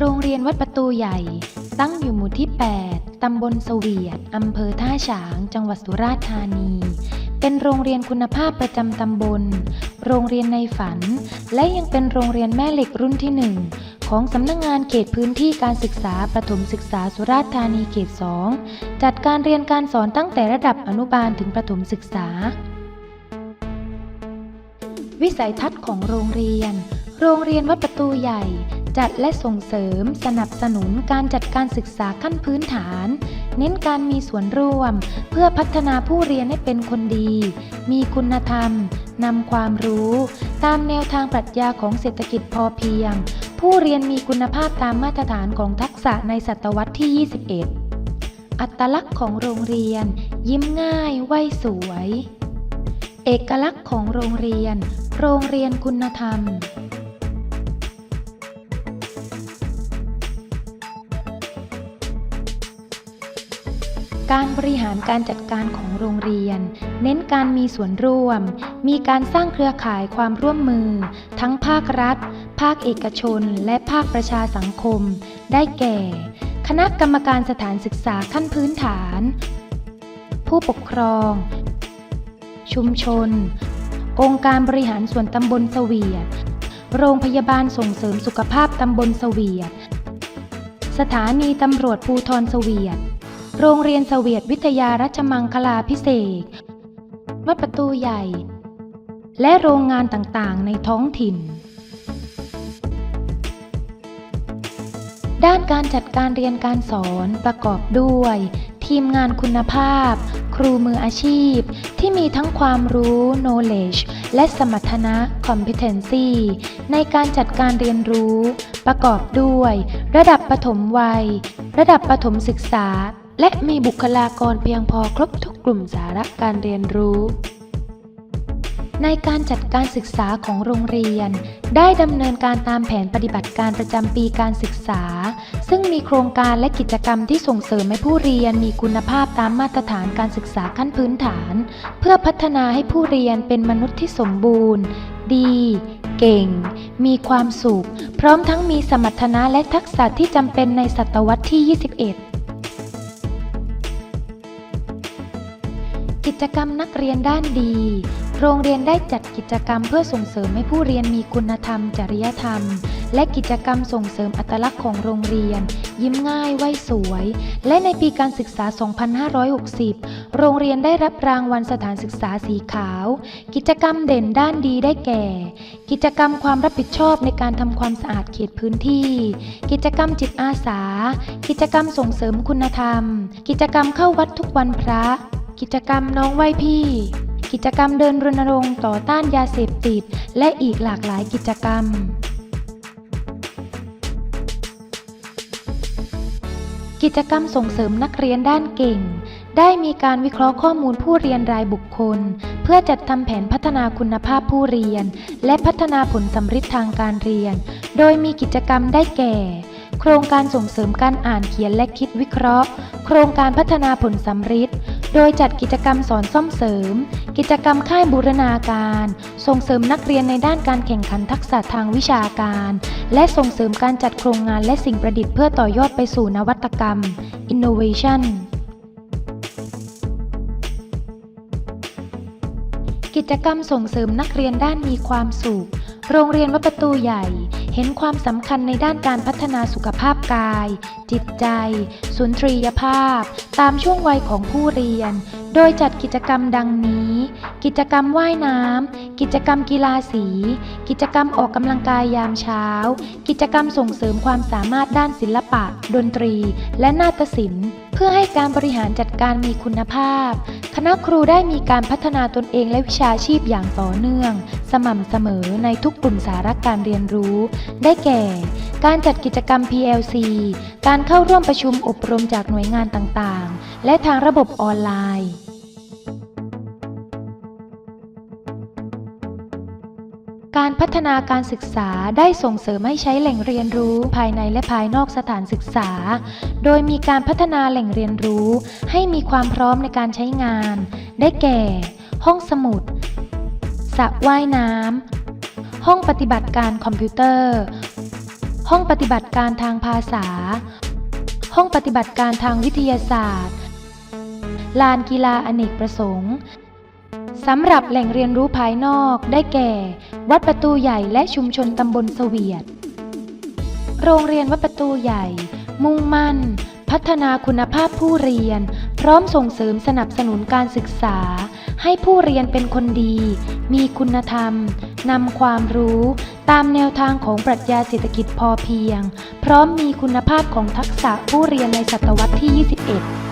โรงเรียนวัดประตูใหญ่ ตั้งอยู่หมู่ที่ 8 ตำบลเสวียดอำเภอท่าฉาง จังหวัดสุราษฎร์ธานี เป็นโรงเรียนคุณภาพประจำตำบล โรงเรียนในฝัน และยังเป็นโรงเรียนแม่เหล็กรุ่นที่หนึ่งของสำนักงงานเขตพื้นที่การศึกษาประถมศึกษาสุราษฎร์ธานีเขต 2 จัดการเรียนการสอนตั้งแต่ระดับอนุบาลถึงประถมศึกษา วิสัยทัศน์ของโรงเรียนโรงเรียนวัดประตูใหญ่ จัดและส่งเสริม สนับสนุนการจัดการศึกษาขั้นพื้นฐาน เน้นการมีส่วนร่วม เพื่อพัฒนาผู้เรียนให้เป็นคนดี มีคุณธรรมนำความรู้ ตามแนวทางปรัชญาของเศรษฐกิจพอเพียง ผู้เรียนมีคุณภาพตามมาตรฐานของทักษะในศตวรรษที่ 21 อัตลักษณ์ของโรงเรียน ยิ้มง่ายไหวสวย เอกลักษณ์ของโรงเรียน โรงเรียนคุณธรรม การบริหารการจัดการของโรงเรียน เน้นการมีส่วนร่วม มีการสร้างเครือข่ายความร่วมมือ ทั้งภาครัฐ ภาคเอกชน และภาคประชาสังคม ได้แก่ คณะกรรมการสถานศึกษาขั้นพื้นฐาน ผู้ปกครอง ชุมชน องค์การบริหารส่วนตำบลเสวียด โรงพยาบาลส่งเสริมสุขภาพตำบลเสวียด สถานีตำรวจภูทรเสวียด โรงเรียนเสวียดวิทยารัชมังคลาพิเศษวัดประตูใหญ่ และโรงงานต่างๆ ในท้องถิ่น ด้านการจัดการเรียนการสอนประกอบด้วย ทีมงานคุณภาพ ครูมืออาชีพ ที่มีทั้งความรู้ knowledge และสมรรถนะ competency ในการจัดการเรียนรู้ ประกอบด้วย ระดับปฐมวัย ระดับประถมศึกษา และมีบุคลากรเพียงพอครบทุกกลุ่มสาระการเรียนรู้ ในการจัดการศึกษาของโรงเรียน ได้ดำเนินการตามแผนปฏิบัติการประจำปีการศึกษา ซึ่งมีโครงการและกิจกรรมที่ส่งเสริมให้ผู้เรียนมีคุณภาพตามมาตรฐานการศึกษาขั้นพื้นฐาน เพื่อพัฒนาให้ผู้เรียนเป็นมนุษย์ที่สมบูรณ์ ดีเก่ง มีความสุข พร้อมทั้งมีสมรรถนะและทักษะที่จำเป็นในศตวรรษที่ 21 จกรรมนักเรียนด้านดี โรงเรียนได้จัดกิจกรรมเพื่อส่งเสริมให้ผู้เรียนมีคุณธรรม จริยธรรม และกิจกรรมส่งเสริมอัตลักษณ์ของโรงเรียน ยิ้มง่ายไหวสวย และในปีการศึกษา 2560 โรงเรียนได้รับรางวัลสถานศึกษาสีขาว กิจกรรมเด่นด้านดีได้แก่ กิจกรรมความรับผิดชอบในการทำความสะอาดเขตพื้นที่ กิจกรรมจิตอาสา กิจกรรมส่งเสริมคุณธรรม กิจกรรมเข้าวัดทุกวันพระ กิจกรรมน้องไหวพี่ กิจกรรมเดินรณรงค์ต่อต้านยาเสพติด และอีกหลากหลายกิจกรรมกิจกรรมส่งเสริมนักเรียนด้านเก่ง ได้มีการวิเคราะห์ข้อมูลผู้เรียนรายบุคคล เพื่อจัดทำแผนพัฒนาคุณภาพผู้เรียน และพัฒนาผลสำฤทธิ์ทางการเรียน โดยมีกิจกรรมได้แก่ โครงการส่งเสริมการอ่านเขียนและคิดวิเคราะห์ โครงการพัฒนาผลสำฤทธิ์ โดยจัดกิจกรรมสอนซ่อมเสริม กิจกรรมค่ายบูรณาการ ส่งเสริมนักเรียนในด้านการแข่งขันทักษะทางวิชาการ และส่งเสริมการจัดโครงงานและสิ่งประดิษฐ์เพื่อต่อยอดไปสู่นวัตกรรม innovation กิจกรรมส่งเสริมนักเรียนด้านมีความสุข โรงเรียนวัดประตูใหญ่เห็นความสำคัญในด้านการพัฒนาสุขภาพกาย จิตใจ สุนทรียภาพ ตามช่วงวัยของผู้เรียน โดยจัดกิจกรรมดังนี้ กิจกรรมว่ายน้ำ กิจกรรมกีฬาสี กิจกรรมออกกำลังกายยามเช้า กิจกรรมส่งเสริมความสามารถด้านศิลปะ ดนตรี และนาฏศิลป์ เพื่อให้การบริหารจัดการมีคุณภาพ คณะครูได้มีการพัฒนาตนเองและวิชาชีพอย่างต่อเนื่อง สม่ำเสมอในทุกกลุ่มสาระการเรียนรู้ ได้แก่ การจัดกิจกรรม PLC การเข้าร่วมประชุมอบรมจากหน่วยงานต่างๆ และทางระบบออนไลน์ การพัฒนาการศึกษาได้ส่งเสริมให้ใช้แหล่งเรียนรู้ภายในและภายนอกสถานศึกษา โดยมีการพัฒนาแหล่งเรียนรู้ ให้มีความพร้อมในการใช้งาน ได้แก่ ห้องสมุดสระว่ายน้ำห้องปฏิบัติการคอมพิวเตอร์ ห้องปฏิบัติการทางภาษา ห้องปฏิบัติการทางวิทยาศาสตร์ ลานกีฬาอเนกประสงค์ สำหรับแหล่งเรียนรู้ภายนอกได้แก่ วัดประตูใหญ่และชุมชนตำบลเสวียด โรงเรียนวัดประตูใหญ่ มุ่งมั่น พัฒนาคุณภาพผู้เรียน พร้อมส่งเสริมสนับสนุนการศึกษา ให้ผู้เรียนเป็นคนดี มีคุณธรรมนำความรู้ตามแนวทางของปรัชญาเศรษฐกิจพอเพียง พร้อมมีคุณภาพของทักษะผู้เรียนในศตวรรษที่ 21